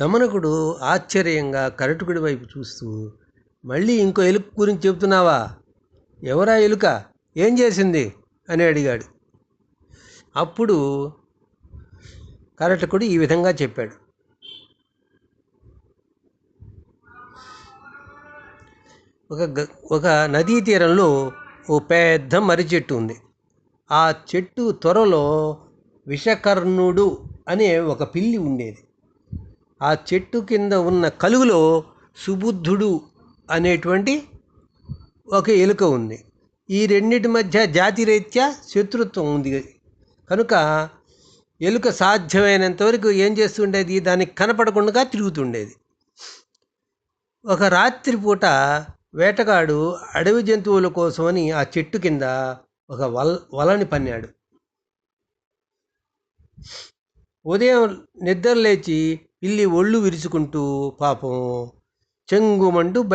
దమనకుడు ఆశ్చర్యంగా కరటుకుడి వైపు చూస్తూ మళ్ళీ ఇంకో ఎలుక గురించి చెబుతున్నావా? ఎవరా ఎలుక? ఏం చేసింది? అని అడిగాడు. అప్పుడు కరటకుడు ఈ విధంగా చెప్పాడు. ఒక గ- ఒక నదీ తీరంలో ఓ పెద్ద మర్రి చెట్టు ఉంది. ఆ చెట్టు త్వరలో విషకర్ణుడు అనే ఒక పిల్లి ఉండేది. ఆ చెట్టు కింద ఉన్న కలుగులో సుబుద్ధుడు అనేటువంటి ఒక ఎలుక ఉంది. ఈ రెండింటి మధ్య జాతిరీత్యా శత్రుత్వం ఉంది. కనుక ఎలుక సాధ్యమైనంత వరకు ఏం చేస్తుండేది? దానికి కనపడకుండా తిరుగుతుండేది. ఒక రాత్రిపూట వేటగాడు అడవి జంతువుల కోసమని ఆ చెట్టు కింద ఒక వల వలని పన్నాడు. ఉదయం నిద్ర లేచి పిల్లి ఒళ్ళు విరుచుకుంటూ పాపం చెంగుమంటూ బయట